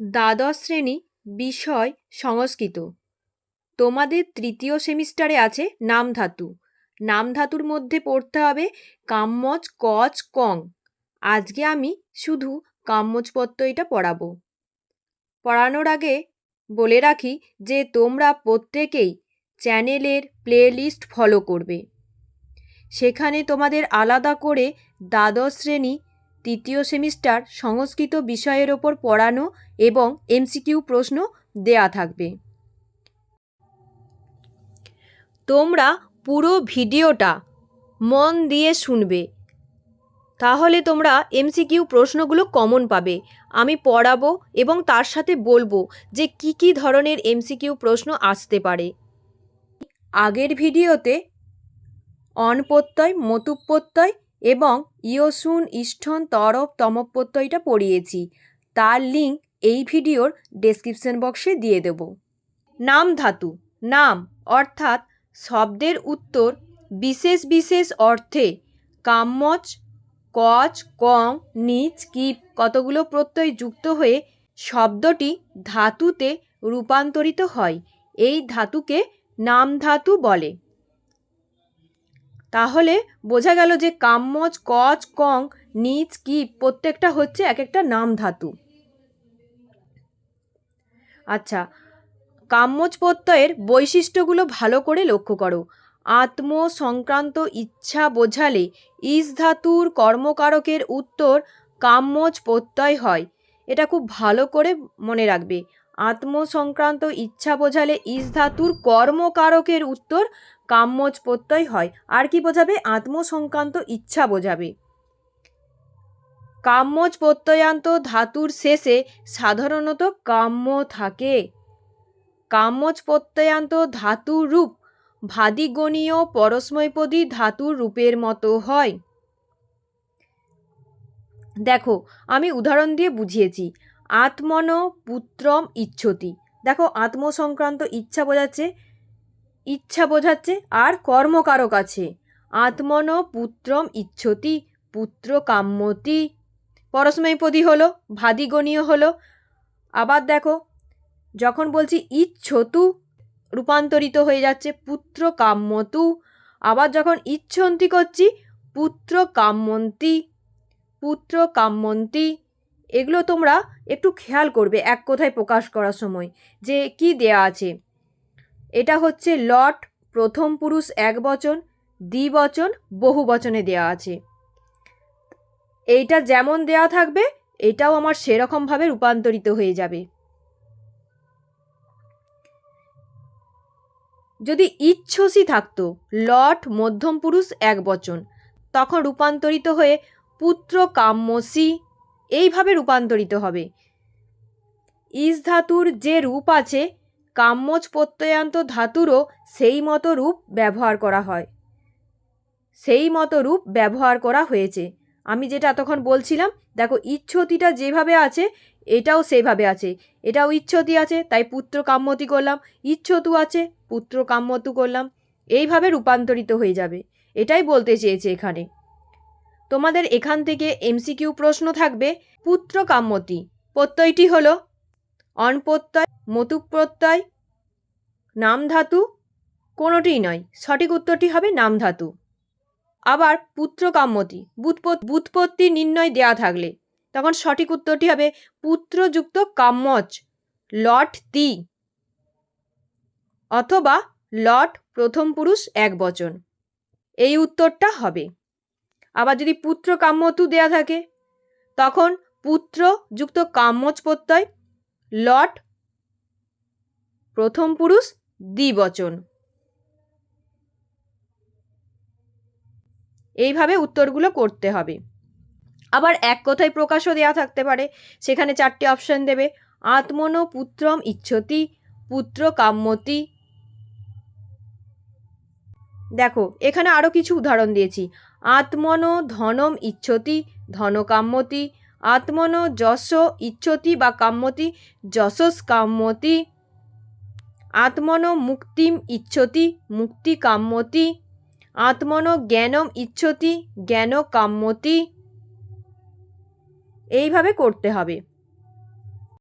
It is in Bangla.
দ্বাদশ শ্রেণি বিষয় সংস্কৃত। তোমাদের তৃতীয় সেমিস্টারে আছে নামধাতু নামধাতুর মধ্যে পড়তে হবে কাম্মচ কচ কং। আজকে আমি শুধু কাম্মচ প্রত্যয়টা পড়াবো। পড়ানোর আগে বলে রাখি যে তোমরা প্রত্যেকেই চ্যানেলের প্লেলিস্ট ফলো করবে। সেখানে তোমাদের আলাদা করে দ্বাদশ শ্রেণি তৃতীয় সেমিস্টার সংস্কৃত বিষয়ের ওপর পড়ানো এবং এমসিকিউ প্রশ্ন দেয়া থাকবে। তোমরা পুরো ভিডিওটা মন দিয়ে শুনবে। তাহলে তোমরা এমসিকিউ প্রশ্নগুলো কমন পাবে। আমি পড়াবো এবং তার সাথে বলব যে কি কি ধরনের এমসিকিউ প্রশ্ন আসতে পারে। আগের ভিডিওতে অন প্রত্যয় মতুপ প্রত্যয় এবং ইয়সুন ইষ্ঠন তরফ তমপ্রত্যয়টা পড়িয়েছি। তার লিঙ্ক এই ভিডিওর ডেসক্রিপশন বক্সে দিয়ে দেব। নাম ধাতু। নাম অর্থাৎ শব্দের উত্তর বিশেষ বিশেষ অর্থে কাম্মচ কচ, কং, নিচ, কিপ কতগুলো প্রত্যয় যুক্ত হয়ে শব্দটি ধাতুতে রূপান্তরিত হয়। এই ধাতুকে নাম ধাতু বলে। তাহলে বোঝা গেল যে কাম্মচ কচ কং, নিচ, কি প্রত্যেকটা হচ্ছে এক একটা নাম ধাতু। আচ্ছা কাম্মচ প্রত্যয়ের বৈশিষ্ট্যগুলো ভালো করে লক্ষ্য করো। আত্ম, সংক্রান্ত, ইচ্ছা বোঝালে ইস ধাতুর কর্মকারকের উত্তর কাম্মচ প্রত্যয় হয়। এটা খুব ভালো করে মনে রাখবে। আত্ম, সংক্রান্ত, ইচ্ছা বোঝালে ইস ধাতুর কর্মকারকের উত্তর কাম্মচ প্রত্যয় হয়। আর কি বোঝাবে? আত্ম সংক্রান্ত ইচ্ছা বোঝাবে। কাম্যজ প্রত্যয়ান্ত ধাতুর শেষে সাধারণত কাম্য থাকে। কাম্যজ প্রত্যয়ান্ত ধাতুর রূপ ভাদিগণীয় পরস্মৈপদী ধাতুর রূপের মতো হয়। দেখো, আমি উদাহরণ দিয়ে বুঝিয়েছি। আত্মন পুত্রম ইচ্ছতি। দেখো আত্ম সংক্রান্ত ইচ্ছা বোঝাচ্ছে ইচ্ছা বোঝাচ্ছে আর কর্মকারক আছে। আত্মন পুত্রম ইচ্ছতি, পুত্র কাম্যতি। পরস্মৈপদী হলো, ভাদিগণীয় হলো। আবার দেখো, যখন বলছি ইচ্ছতু, রূপান্তরিত হয়ে যাচ্ছে পুত্র কাম্যতু। আবার যখন ইচ্ছন্তি করছি, পুত্র কাম্যন্তি পুত্র কাম্যন্তি। এগুলো তোমরা একটু খেয়াল করবে এক কথায় প্রকাশ করার সময় যে কি দেয়া আছে। এটা হচ্ছে লট প্রথম পুরুষ এক বচন, দ্বিবচন বহু বচনে দেওয়া আছে। এইটা যেমন দেওয়া থাকবে, এটাও আমার সেরকমভাবে রূপান্তরিত হয়ে যাবে। যদি ইচ্ছসী থাকতো লট মধ্যম পুরুষ এক বচন, তখন রূপান্তরিত হয়ে পুত্র কাম্যসী এইভাবে রূপান্তরিত হবে। ইস ধাতুর যে রূপ আছে কাম্যজ প্রত্যয়ান্ত ধাতুরও সেই মতো রূপ ব্যবহার করা হয়। সেই মতো রূপ ব্যবহার করা হয়েছে। আমি যেটা তখন বলছিলাম, দেখো ইচ্ছতিটা যেভাবে আছে, এটাও সেভাবে আছে। এটাও ইচ্ছতি আছে, তাই পুত্র কাম্যতি করলাম। ইচ্ছতু আছে পুত্র কাম্যতু করলাম। এইভাবে রূপান্তরিত হয়ে যাবে। এটাই বলতে চেয়েছে এখানে। তোমাদের এখান থেকে এমসিকিউ প্রশ্ন থাকবে পুত্র কাম্যতি প্রত্যয়টি হলো অনপ্রত্যয় মতুক প্রত্যয় নাম ধাতু কোনোটিই নয়। সঠিক উত্তরটি হবে নাম ধাতু আবার পুত্র কাম্যতি বুৎপত্তি নির্ণয় দেয়া থাকলে, তখন সঠিক উত্তরটি হবে পুত্রযুক্ত কাম্যচ লট তি, অথবা লট প্রথম পুরুষ এক বচন। এই উত্তরটা হবে। আবার যদি পুত্র কাম্যতু দেয়া থাকে, তখন পুত্র যুক্ত কাম্যচ প্রত্যয় লট, প্রথম পুরুষ, দ্বিবচন। এইভাবে উত্তরগুলো করতে হবে। আবার এক কথায় প্রকাশও দেওয়া থাকতে পারে। সেখানে চারটি অপশান দেবে। আত্মন, পুত্রম, ইচ্ছতি, পুত্র, কাম্যতি। দেখো, এখানে আরও কিছু উদাহরণ দিয়েছি। আত্মন, ধনম, ইচ্ছতি, ধনকাম্যতি আত্মন যশ ইচ্ছতি বা কাম্যতি যশস কাম্যতি আত্মনো মুক্তিম ইচ্ছতি, মুক্তি কাম্যতি আত্মনো জ্ঞানম ইচ্ছতি, জ্ঞান কাম্যতি এইভাবে করতে হবে।